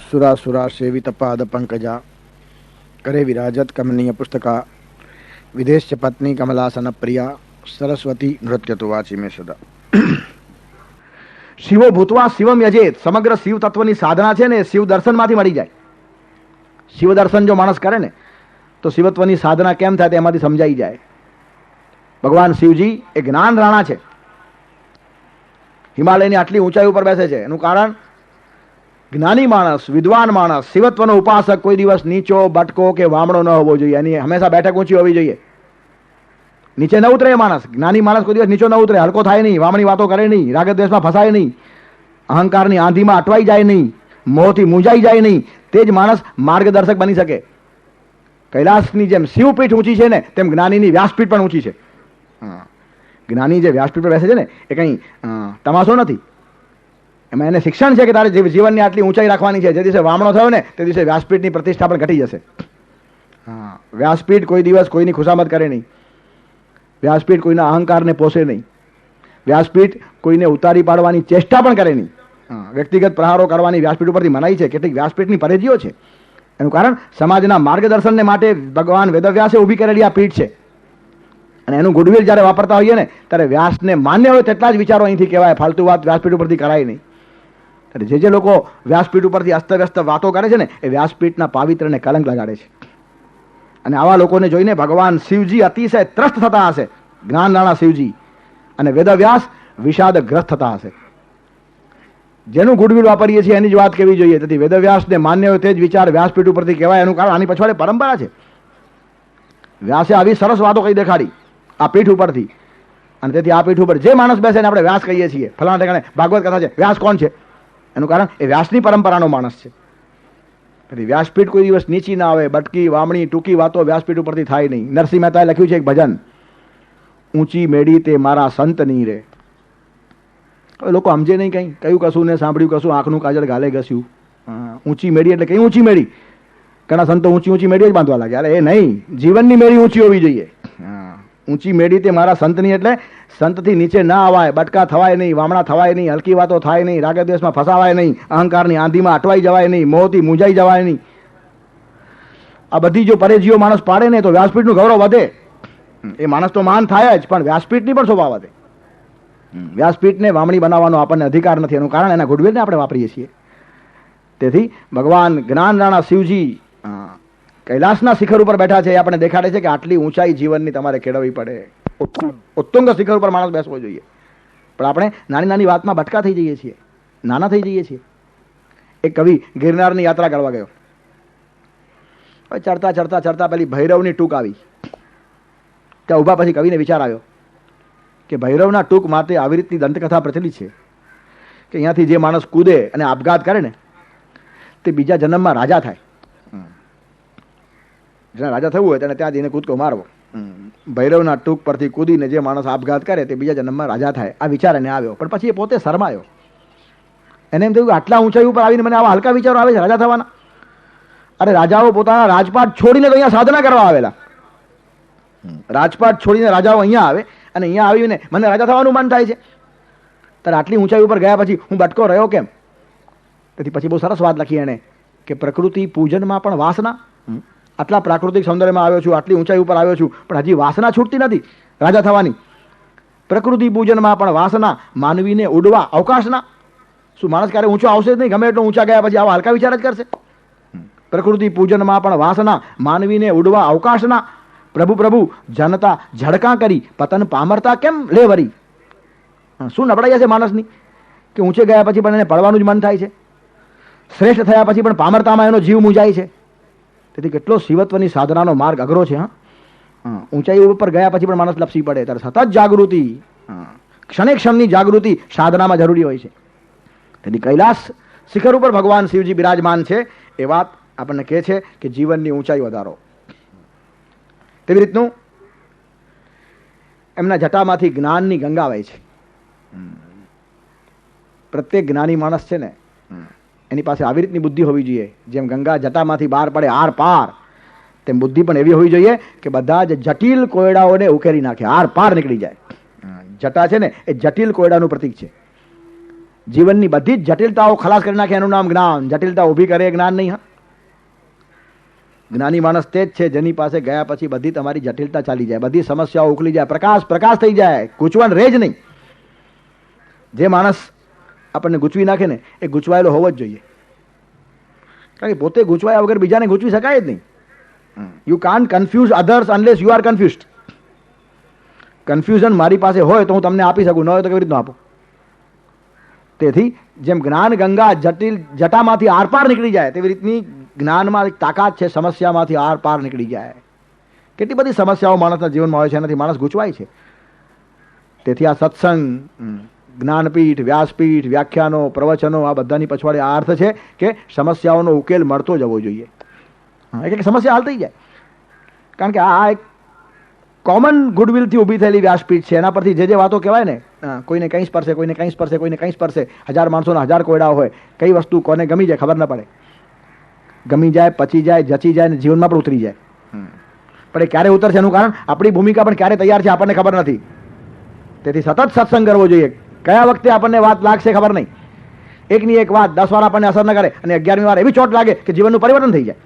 સુરાસુરા સેવિત પાદ પંકજા કરે વિરાજત કમનીય પુસ્તકા વિદેશ પત્ની કમલાસન પ્રિયા સરસ્વતી નૃત્ય તો વાંચી મેં સદા શિવો ભૂતવા શિવમ યજેત સમગ્ર શિવ તત્વની સાધના છે ને શિવ દર્શનમાંથી મળી જાય શિવ દર્શન જો માણસ કરે ને તો શિવત્વની સાધના કેમ થાય એમાંથી સમજાઈ જાય ભગવાન શિવજી એ જ્ઞાન રાણા છે હિમાલયની આટલી ઊંચાઈ ઉપર બેસે છે એનું કારણ જ્ઞાની માણસ, વિદ્વાન માણસ, શિવત્વનો ઉપાસક કોઈ દિવસ નીચો, બટકો કે વામણો ન હોવો જોઈએ. એની હંમેશા બેઠક ઊંચી હોવી જોઈએ. નીચે ન ઉતરે માણસ. જ્ઞાની માણસ કોઈ દિવસ નીચો ન ઉતરે. હલકો થાય નહીં, વામણી વાતો કરે નહીં, રાગદ્વેષમાં ફસાય નહીં, અહંકારની આંધીમાં અટવાઈ જાય નહીં મોહથી મૂંઝાઈ જાય નહીં. તે જ માણસ માર્ગદર્શક બની શકે. કૈલાસની જેમ શિવપીઠ ઊંચી છે ને, તેમ જ્ઞાનીની વ્યાસપીઠ પણ ઊંચી છે. જ્ઞાની જે વ્યાસપીઠ પર બેસે છે ને, એ કંઈ તમાશો નથી. એમાં એને શિક્ષણ છે કે તારે જીવનની આટલી ઊંચાઈ રાખવાની છે. જે દિવસે વામણો થયો ને, તે દિવસે વ્યાસપીઠની પ્રતિષ્ઠા પણ ઘટી જશે. હા, વ્યાસપીઠ કોઈ દિવસ કોઈની ખુશામત કરે નહીં. વ્યાસપીઠ કોઈના અહંકારને પોષે નહીં. વ્યાસપીઠ કોઈને ઉતારી પાડવાની ચેષ્ટા પણ કરે નહીં. વ્યક્તિગત પ્રહારો કરવાની વ્યાસપીઠ ઉપરથી મનાઈ છે. કેટલીક વ્યાસપીઠની પરેજીઓ છે. એનું કારણ સમાજના માર્ગદર્શનને માટે ભગવાન વેદવ્યાસે ઊભી કરેલી આ પીઠ છે. અને એનું ગુડવિલ જ્યારે વાપરતા હોઈએ ને, ત્યારે વ્યાસને માન્ય હોય તેટલા જ વિચારો અહીંથી કહેવાય. ફાલતુ વાત વ્યાસપીઠ ઉપરથી કરાય નહીં. ત્યારે જે જે લોકો વ્યાસપીઠ ઉપરથી અસ્તવ્યસ્ત વાતો કરે છે ને, એ વ્યાસપીઠના પાવિત્રને કલંક લગાડે છે. અને આવા લોકોને જોઈને ભગવાન શિવજી અતિશય ત્રસ્ત થતા હશે. જ્ઞાન રાણા શિવજી અને વેદવ્યાસ વિષાદગ્રસ્ત થતા હશે. જેનું ગુડવિલ વાપરીએ છીએ એની જ વાત કેવી જોઈએ? તેથી વેદવ્યાસને માન્ય હોય તે જ વિચાર વ્યાસપીઠ ઉપરથી કહેવાય. એનું કારણ આની પછવાડે પરંપરા છે. વ્યાસે આવી સરસ વાતો કહી દેખાડી આ પીઠ ઉપરથી. અને તેથી આ પીઠ ઉપર જે માણસ બેસે એને આપણે વ્યાસ કહીએ છીએ, ફલાણા ઠેકાણે ભાગવત કથા છે, વ્યાસ કોણ છે? એનું કારણ એ વ્યાસની પરંપરાનો માણસ છે. પછી વ્યાસપીઠ કોઈ દિવસ નીચી ના આવે, બટકી, વામણી, ટૂંકી વાતો વ્યાસપીઠ ઉપરથી થાય નહીં. નરસિંહ મહેતાએ લખ્યું છે એક ભજન, ઊંચી મેડી તે મારા સંત નહીં રે. હવે લોકો સમજે નહીં કંઈ. કયું કશું ને સાંભળ્યું, કશું આંખનું કાજળ ગાલે ઘસ્યું. ઊંચી મેળી એટલે કઈ ઊંચી મેળી? ઘણા સંતો ઊંચી ઊંચી મેળી જ બાંધવા લાગ્યા. અરે એ નહીં. જીવનની મેળી ઊંચી હોવી જોઈએ. ઊંચી મેળી તે મારા સંતની એટલે સંતથી નીચે ના આવાય બટકા થવાય નહીં, વામણા થવાય નહીં, હલકી વાતો થાય નહીં, રાગ દ્વેષમાં ફસાવાય નહીં, અહંકારની આંધીમાં અટવાઈ જવાય નહીં, મોહથી મૂંઝાઈ જવાય નહીં. આ બધી જો પરેજીઓ માણસ પાડે ને તો વ્યાસપીઠનું ગૌરવ વધે. એ માણસ તો માન થાય જ, પણ વ્યાસપીઠની પણ શોભા વધે. વ્યાસપીઠને વામણી બનાવવાનો આપણને અધિકાર નથી, એનું કારણ એના ગુડવિલને આપણે વાપરીએ છીએ. તેથી ભગવાન જ્ઞાન રાણા શિવજી કૈલાસના શિખર ઉપર બેઠા છે, એ આપણે દેખાડે છે કે આટલી ઊંચાઈ જીવનની તમારે કેળવવી પડે. ઉત્તુંગ- શિખર ઉપર માણસ બેસવો જોઈએ. પણ આપણે નાની નાની વાતમાં ભટકા થઈ જઈએ છીએ. નાના થઈ જઈએ છીએ. એક કવિ ગિરનારની યાત્રા કરવા ગયો. હવે ચડતા ચડતા ચડતા પેલી ભૈરવની ટૂંક આવી. ત્યાં ઊભા પછી કવિને વિચાર આવ્યો કે ભૈરવના ટૂંક માટે આવી રીતની દંતકથા પ્રચલિત છે કે અહીંયાથી જે માણસ કૂદે અને આપઘાત કરે ને તે બીજા જન્મમાં રાજા થાય. જેને રાજા થવું હોય તેને ત્યાં જઈને કૂદકો મારવો. ભૈરવના ટૂંક પરથી કૂદીને જે માણસ આપઘાત કરે તે બીજા જન્મમાં રાજા થાય. આ વિચાર એને આવ્યો. પણ પછી એ પોતે શરમાયો. એને એમ થયું કે આટલા ઊંચાઈ ઉપર આવીને મને આવા હલકા વિચારો આવે છે રાજા થવાના. અરે રાજાઓ પોતાના રાજપાટ છોડીને તો અહીંયા સાધના કરવા આવેલા. રાજપાટ છોડીને રાજાઓ અહીંયા આવે અને અહીંયા આવીને મને રાજા થવાનું મન થાય છે. ત્યારે આટલી ઊંચાઈ ઉપર ગયા પછી હું બટકો રહ્યો કેમ? તેથી પછી બહુ સરસ વાત લખી એણે કે પ્રકૃતિ પૂજનમાં પણ વાસના. આટલા પ્રાકૃતિક સૌંદર્યમાં આવ્યો છું, આટલી ઊંચાઈ ઉપર આવ્યો છું, પણ હજી વાસના છૂટતી નથી. રાજા થવાની. પ્રકૃતિ પૂજનમાં પણ વાસના માનવીને ઉડવા અવકાશના. શું માણસ ક્યારે ઊંચો આવશે જ નહીં, ગમે એટલો ઊંચા ગયા પછી આવા હલકા વિચાર જ કરશે? પ્રકૃતિ પૂજનમાં પણ વાસના માનવીને ઉડવા અવકાશના. પ્રભુ પ્રભુ, જનતા ઝડકા કરી, પતન પામરતા કેમ લે વરી શું નબળાઈ છે માણસની? કે ઊંચે ગયા પછી પણ એને પડવાનું જ મન થાય છે? શ્રેષ્ઠ થયા પછી પણ પામરતામાં એનો જીવ મૂંઝાય છે? તેથી કેટલો શિવત્વની સાધનાનો માર્ગ અઘરો છે, હા? ઊંચાઈ ઉપર ગયા પછી પણ માણસ લપસી પડે, ત્યારે સતત જાગૃતિ ક્ષણે ક્ષણની જાગૃતિ સાધનામાં જરૂરી હોય છે. તેથી કૈલાસ શિખર ઉપર ભગવાન શિવજી બિરાજમાન છે, એ વાત આપણને કહે છે કે જીવનની ઊંચાઈ વધારો. તેવી રીતનું એમના જટામાંથી જ્ઞાનની ગંગા વહે છે. પ્રત્યેક જ્ઞાની માણસ છે ને એની પાસે આવી રીતની બુદ્ધિ હોવી જોઈએ. જેમ ગંગા જટામાંથી બહાર પડે આર પાર, તેમ બુદ્ધિ પણ એવી હોવી જોઈએ કે બધા જ જટિલ કોયડાઓને ઉકેલી નાખે, આર પાર નીકળી જાય. જટા છે ને, એ જટિલ કોયડાનું પ્રતીક છે. જીવનની બધી જ જટિલતાઓ ખલાસ કરી નાખે એનું નામ જ્ઞાન. જટિલતા ઊભી કરે જ્ઞાન નહીં, હા. જ્ઞાની માણસ તે જ છે જેની પાસે ગયા પછી બધી તમારી જટિલતા ચાલી જાય, બધી સમસ્યાઓ ઉકલી જાય, પ્રકાશ પ્રકાશ થઈ જાય, ગૂંચવણ રહે જ નહીં. જે માણસ આપણને ગૂંચવી નાખે ને એ ગૂંચવાયેલો હોવો જ જોઈએ. કારણ કે પોતે ગૂંચવાયા વગર બીજાને ગૂંચવી શકાય જ નહીં. You can confuse others unless you are confused confusion મારી પાસે હોય તો હું તમને આપી શકું ન હોય તો કેવી રીતનું આપું? તેથી જેમ જ્ઞાન ગંગા જટિલ જટામાંથી આરપાર નીકળી જાય તેવી રીતની જ્ઞાનમાં એક તાકાત છે સમસ્યામાંથી આરપાર નીકળી જાય. કેટલી બધી સમસ્યાઓ માણસના જીવનમાં હોય છે એનાથી માણસ ગૂંચવાય છે. તેથી આ સત્સંગ જ્ઞાનપીઠ વ્યાસપીઠ વ્યાખ્યાનો પ્રવચનો આ બધાની પછવાડે આ અર્થ છે કે સમસ્યાઓનો ઉકેલ મળતો જવો જોઈએ. એટલે સમસ્યા હાલ થઈ જાય. કારણ કે આ એક કોમન ગુડવિલથી ઊભી થયેલી વ્યાસપીઠ છે. એના પરથી જે જે વાતો કહેવાય ને કોઈને કંઈ સ્પર્શે કોઈને કંઈ સ્પર્શે કોઈને કંઈ સ્પર્શે હજાર માણસોના હજાર કોયડા હોય કઈ વસ્તુ કોને ગમી જાય ખબર ન પડે. ગમી જાય પચી જાય જચી જાય ને જીવનમાં પણ ઉતરી જાય. પણ એ ક્યારે ઉતરશે એનું કારણ? આપણી ભૂમિકા પણ ક્યારે તૈયાર છે આપણને ખબર નથી. તેથી સતત સત્સંગ કરવો જોઈએ. કયા વખતે આપણને વાત લાગશે ખબર નહીં. એકની એક વાત દસ વાર આપણને અસર ન કરે અને અગિયારમી વાર એવી ચોટ લાગે કે જીવનનું પરિવર્તન થઈ જાય.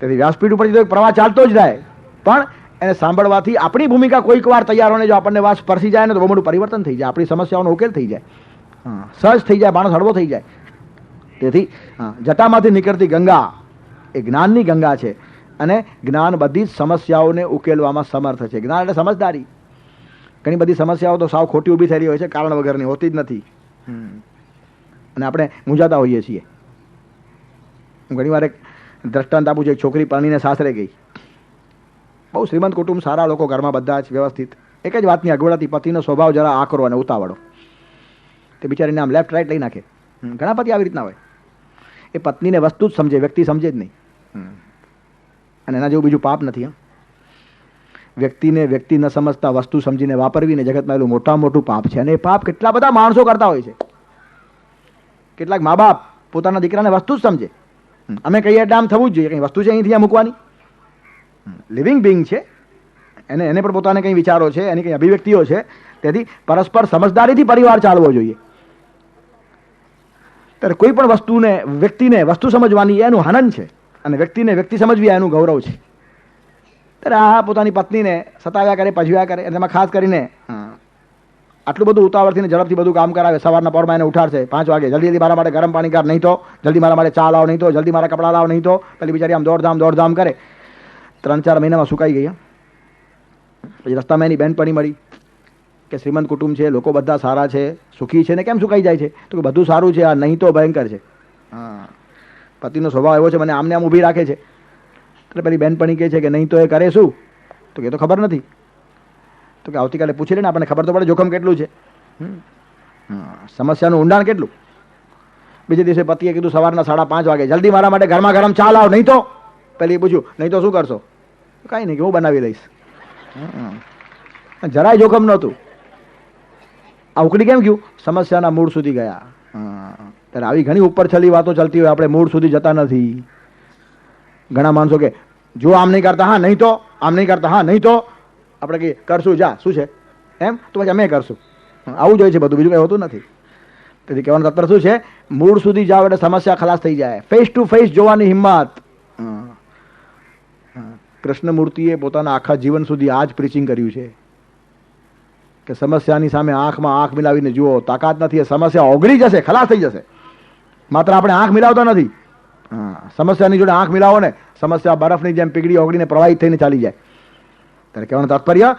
તેથી વ્યાસપીઠ ઉપરથી તો એક પ્રવાહ ચાલતો જ રહે પણ એને સાંભળવાથી આપણી ભૂમિકા કોઈક વાર તૈયાર હોય જો આપણને વાત સ્પર્શી જાય ને તો બહુ મોટું પરિવર્તન થઈ જાય. આપણી સમસ્યાઓનો ઉકેલ થઈ જાય. હા, સહજ થઈ જાય, માણસ હળવો થઈ જાય. તેથી જટામાંથી નીકળતી ગંગા એ જ્ઞાનની ગંગા છે. અને જ્ઞાન બધી જ સમસ્યાઓને ઉકેલવામાં સમર્થ છે. જ્ઞાન એટલે સમજદારી. ઘણી બધી સમસ્યાઓ તો સાવ ખોટી ઊભી થયેલી હોય છે, કારણ વગરની હોતી જ નથી. અને આપણે મૂંઝાતા હોઈએ છીએ. હું ઘણી વાર એક દ્રષ્ટાંત આપું છું, એક છોકરી પરણીને સાસરે ગઈ. બહુ શ્રીમંત કુટુંબ, સારા લોકો, ઘરમાં બધા જ વ્યવસ્થિત. એક જ વાતની અગવડાથી પતિનો સ્વભાવ જરા આકરો અને ઉતાવળો. તે બિચારીને આમ લેફ્ટ રાઈટ લઈ નાખે. ઘણા પતિ આવી રીતના હોય. એ પત્નીને વસ્તુ જ સમજે, વ્યક્તિ સમજે જ નહીં. અને એના જેવું બીજું પાપ નથી, હા. વ્યક્તિને વ્યક્તિ ન સમજતા વસ્તુ સમજીને વાપરવીને જગતમાં એટલું મોટા મોટું પાપ છે. અને એ પાપ કેટલા બધા માણસો કરતા હોય છે. કેટલાક મા બાપ પોતાના દીકરાને વસ્તુ જ સમજે. અમે કહીએ એટલે આમ થવું જ જોઈએ. કંઈ વસ્તુ છે અહીંથી આ મૂકવાની? લિવિંગ બિંગ છે. એને એને પણ પોતાને કંઈ વિચારો છે, એની કંઈ અભિવ્યક્તિઓ છે. તેથી પરસ્પર સમજદારીથી પરિવાર ચાલવો જોઈએ. ત્યારે કોઈ પણ વસ્તુને, વ્યક્તિને વસ્તુ સમજવાની એનું હનન છે. અને વ્યક્તિને વ્યક્તિ સમજવી એનું ગૌરવ છે. ત્યારે આ પોતાની પત્નીને સતાવ્યા કરે પજવ્યા કરે એમાં ખાસ કરીને આટલું બધું ઉતાવળથી ઝડપથી બધું કામ કરાવે સવારના પરમાં એને ઉઠાડશે પાંચ વાગે. જલ્દી જલ્દી મારા માટે ગરમ પાણી કર નહીં તો જલ્દી મારા માટે ચા લાવ નહીં તો જલ્દી મારા કપડાં લાવ નહીં તો પેલી બિચારી આમ દોડધામ દોડધામ કરે. ત્રણ ચાર મહિનામાં સુકાઈ ગયા પછી રસ્તામાં એની બહેનપણી મળી કે શ્રીમંત કુટુંબ છે લોકો બધા સારા છે સુખી છે ને કેમ સુકાઈ જાય છે? તો કે બધું સારું છે આ નહીં તો ભયંકર છે. પતિનો સ્વભાવ એવો છે મને આમને આમ ઊભી રાખે છે. એટલે પેલી બેનપણી કહે છે કે નહીં તો એ કરે શું? તો કે તો ખબર નથી. તો કે આવતીકાલે પૂછી લે ને આપણને ખબર તો પડે જોખમ કેટલું છે. સમસ્યાનું ઊંડાણ કેટલું? બીજે દિવસે પતિએ કીધું સવારના સાડા પાંચ વાગે, જલ્દી મારા માટે ઘરમાં ગરમ ચા લાવ, નહીં તો? પેલી પૂછ્યું, નહીં તો શું કરશો? કાંઈ નહીં, કે હું બનાવી દઈશ. જરાય જોખમ નહોતું. આ ઉકળી કેમ ગયું? સમસ્યાના મૂળ સુધી ગયા. ત્યારે આવી ઘણી ઉપર છલી વાતો ચાલતી હોય, આપણે મૂળ સુધી જતા નથી. ઘણા માણસો કે, જો આમ નહીં કરતા, હા, નહીં તો, આમ નહીં કરતા, હા, નહીં તો. આપણે કહીએ, કરશું, જા, શું છે? એમ, તો પછી અમે કરશું. આવું જ હોય છે બધું, બીજું કંઈ હોતું નથી. તેથી કહેવાનું તત્પર શું છે? મૂળ સુધી જાઓ એટલે સમસ્યા ખલાસ થઈ જાય. ફેસ ટુ ફેસ જોવાની હિંમત. કૃષ્ણમૂર્તિએ પોતાના આખા જીવન સુધી આ જ પ્રીચિંગ કર્યું છે. કે સમસ્યાની સામે આંખમાં આંખ મિલાવીને જુઓ. તાકાત નથી, એ સમસ્યા ઓગળી જશે, ખલાસ થઈ જશે. માત્ર આપણે આંખ મિલાવતા નથી. હા, સમસ્યાની જોડે આંખ મિલાવો ને. સમસ્યા બરફની જેમ પીગળી ઓગળીને પ્રવાહિત થઈને ચાલી જાય. ત્યારે કહેવાનું તાત્પર્ય,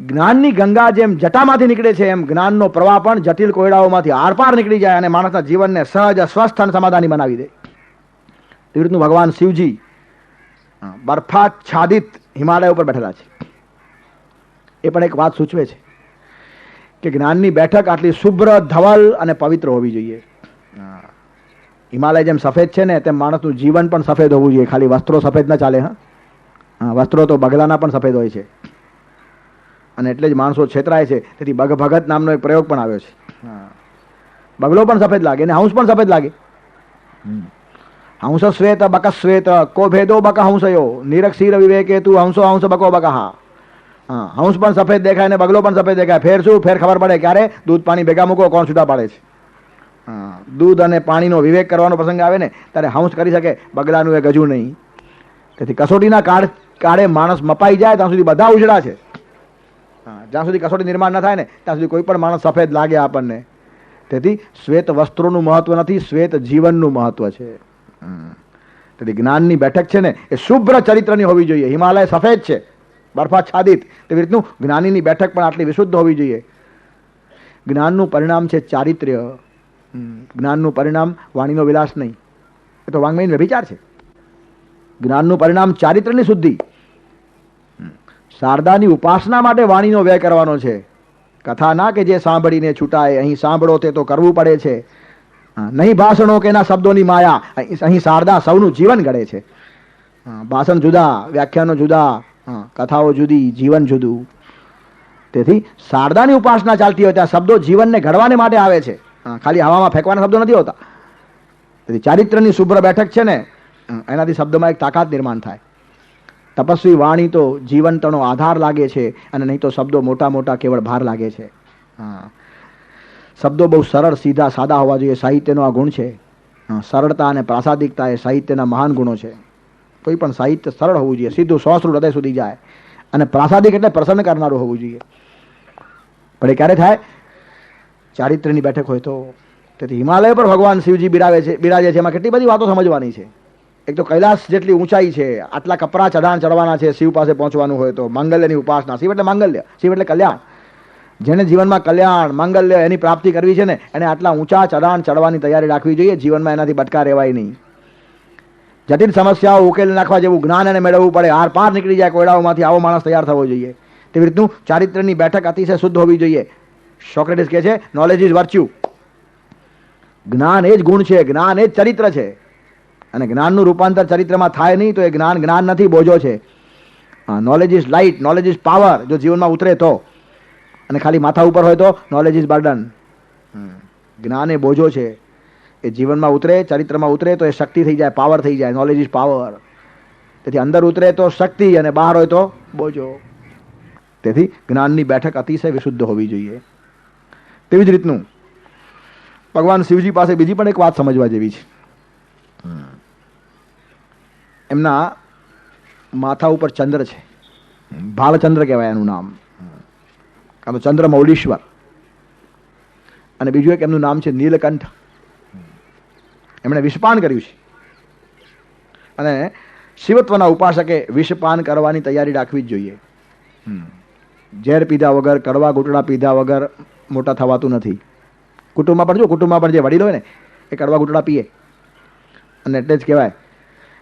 જ્ઞાનની ગંગા જેમ જટામાંથી નીકળે છે, એમ જ્ઞાનનો પ્રવાહ પણ જટિલ કોયડાઓમાંથી આરપાર નીકળી જાય અને માણસના જીવનને સહજ સ્વસ્થ અને સમાધાની બનાવી દે. એવી રીતનું ભગવાન શિવજી બરફાચ્છાદિત હિમાલય ઉપર બેઠેલા છે. એ પણ એક વાત સૂચવે છે કે જ્ઞાનની બેઠક આટલી શુભ્ર, ધવલ અને પવિત્ર હોવી જોઈએ. હિમાલય જેમ સફેદ છે ને તેમ માણસનું જીવન પણ સફેદ હોવું જોઈએ. ખાલી વસ્ત્રો સફેદ ના ચાલે, હા? વસ્ત્રો તો બગલાના પણ સફેદ હોય છે. અને એટલે જ માણસો છેતરાય છે. તેથી બગ ભગત નામનો એક પ્રયોગ પણ આવ્યો છે. બગલો પણ સફેદ લાગે અને હંસ પણ સફેદ લાગે. હંસ શ્વેત બક શ્વેત કો ભેદો બક હંસયો. નિરક્ષીર વિવેકે તું હંસો હંસ બકો બક હા. હા, હંસ પણ સફેદ દેખાય ને બગલો પણ સફેદ દેખાય. ફેર શું? ફેર ખબર પડે ક્યારે? દૂધ પાણી ભેગા મૂકો, કોણ છૂટા પાડે છે? દૂધ અને પાણીનો વિવેક કરવાનો પ્રસંગ આવે ને, ત્યારે હંસ કરી શકે, બગલાનું એ ગજુ નહીં. તેથી કસોટીના કાળ કાળે માણસ મપાઈ જાય, ત્યાં સુધી બધા ઉજળા છે. હા, જ્યાં સુધી કસોટી નિર્માણ ન થાય ને, ત્યાં સુધી કોઈ પણ માણસ સફેદ લાગે આપણને. તેથી શ્વેત વસ્ત્રોનું મહત્વ નથી, શ્વેત જીવનનું મહત્વ છે. તેથી જ્ઞાનની બેઠક છે ને, એ શુભ્ર ચરિત્રની હોવી જોઈએ. હિમાલય સફેદ છે બરફાચ્છાદિત તેવી રીતનું જ્ઞાનીની બેઠક પણ આટલી વિશુદ્ધ હોવી જોઈએ. જ્ઞાનનું પરિણામ છે ચારિત્ર્ય. જ્ઞાનનું પરિણામ વાણીનો વિલાસ નહીં. એ તો વાંગમયનો વ્યભિચાર છે. જ્ઞાનનું પરિણામ ચારિત્ર્યની શુદ્ધિ. શારદાની ઉપાસના માટે વાણીનો વ્યય કરવાનો છે. કથા ના કે જે સાંભળીને છૂટાય, અહીં સાંભળો તે તો કરવું પડે છે. નહીં ભાષણો કે એના શબ્દોની માયા, અહીં શારદા સૌનું જીવન ઘડે છે. ભાષણ જુદા, વ્યાખ્યાનો જુદા કથાઓ જુદી, જીવન જુદું. તેથી શારદાની ઉપાસના ચાલતી હોય ત્યાં શબ્દો જીવનને ઘડવાને માટે આવે છે. હા, ખાલી હવામાં ફેંકવાના શબ્દો નથી હોતા. તેથી ચારિત્ર્યની શુભ્ર બેઠક છે ને એનાથી શબ્દમાં એક તાકાત નિર્માણ થાય. તપસ્વી વાણી તો જીવંતનો આધાર લાગે છે અને નહીં તો શબ્દો મોટા મોટા કેવળ ભાર લાગે છે. શબ્દો બહુ સરળ સીધા સાદા હોવા જોઈએ. સાહિત્યનો આ ગુણ છે. સરળતા અને પ્રાસાદિકતા એ સાહિત્યના મહાન ગુણો છે. કોઈ પણ સાહિત્ય સરળ હોવું જોઈએ. સીધું સહસ્ર હૃદય સુધી જાય. અને પ્રાસાદિક એટલે પ્રસન્ન કરનારું હોવું જોઈએ. પણ એ ક્યારે થાય? ચારિત્ર્યની બેઠક હોય તો. તેથી હિમાલય પર ભગવાન શિવજી બિરાવે છે, બિરાજે છે. એમાં કેટલી બધી વાતો સમજવાની છે. એક તો કૈલાસ જેટલી ઊંચાઈ છે, આટલા કપરા ચઢાણ ચડવાના છે, શિવ પાસે પહોંચવાનું હોય તો માંગલ્યની ઉપાસના. શિવ એટલે માંગલ્ય, શિવ એટલે કલ્યાણ. જેને જીવનમાં કલ્યાણ, માંગલ્ય એની પ્રાપ્તિ કરવી છે ને, એને આટલા ઊંચા ચઢાણ ચડવાની તૈયારી રાખવી જોઈએ. જીવનમાં એનાથી બટકા રહેવાય નહીં. જટિલ સમસ્યાઓ ઉકેલી નાખવા જેવું જ્ઞાન એને મેળવવું પડે. આર પાર નીકળી જાય, કોયડાઓમાંથી આવો માણસ તૈયાર થવો જોઈએ. તેવી રીતનું ચારિત્ર્યની બેઠક અતિશય શુદ્ધ હોવી જોઈએ. સોક્રેટિસ કહે છે નોલેજ ઇઝ વર્ચ્યુ જ્ઞાન એ જ ગુણ છે, જ્ઞાન એ જ ચરિત્ર છે. અને જ્ઞાનનું રૂપાંતર ચરિત્રમાં થાય નહીં, તો એ જ્ઞાન જ્ઞાન નથી, બોજો છે. હા knowledge is light knowledge is power જો જીવનમાં ઉતરે તો. અને ખાલી માથા ઉપર હોય તો નોલેજ ઇઝ બર્ડન જ્ઞાન એ બોજો છે. એ જીવનમાં ઉતરે, ચરિત્રમાં ઉતરે, તો એ શક્તિ થઈ જાય પાવર થઈ જાય નોલેજ ઇઝ પાવર તેથી અંદર ઉતરે તો શક્તિ, અને બહાર હોય તો બોજો. તેથી જ્ઞાનની બેઠક અતિશય વિશુદ્ધ હોવી જોઈએ. તેવી જ રીતનું ભગવાન શિવજી પાસે બીજી પણ એક વાત સમજવા જેવી છે. એમના માથા ઉપર ચંદ્ર છે. ભાલચંદ્ર કહેવાય એનું નામ. કાં તો ચંદ્ર મૌલીશ્વર. અને બીજું એક એમનું નામ છે નીલકંઠ. એમણે વિષપાન કર્યું છે. અને શિવત્વના ઉપાસકે વિષપાન કરવાની તૈયારી રાખવી જ જોઈએ. ઝેર પીધા વગર, કડવા ઘૂંટડા પીધા વગર મોટા થવાતું નથી. કુટુંબમાં પણ જો, કુટુંબમાં પણ જે વડીલ હોય ને, એ કડવા ઘૂંટડા પીએ. અને એટલે જ કહેવાય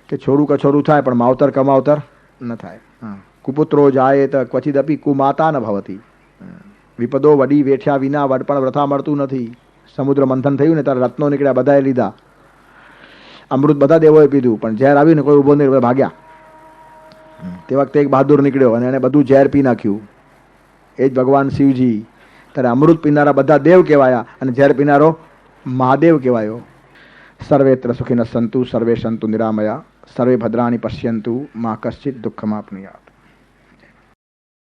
કે છોડું કછોરું થાય, પણ માવતર કમાવતર ન થાય. હા. કુપુત્રો જાય તો ક્વચિદપી કુમાતા ન ભવતી. વિપદો વડી વેઠ્યા વિના વડપણ વ્રથા મળતું નથી. સમુદ્ર મંથન થયું ને ત્યારે રત્નો નીકળ્યા બધાએ લીધા. અમૃત બધા દેવોએ પીધું, પણ ઝેર આવ્યું ને કોઈ ઊભો નહીં ભાગ્યા. તે વખતે એક બહાદુર નીકળ્યો અને એણે બધું ઝેર પી નાખ્યું. એ જ ભગવાન શિવજી ત્યારે અમૃત પીનારા બધા દેવ કહેવાયા અને ઝેર પીનારો મહાદેવ કહેવાયો. સર્વેત્ર સુખિન સંતુ સર્વે સંતુ નિરામયા, સર્વે ભદ્રાણી પશ્યંતુ, મા કશ્ચિત દુઃખમાપનીયા.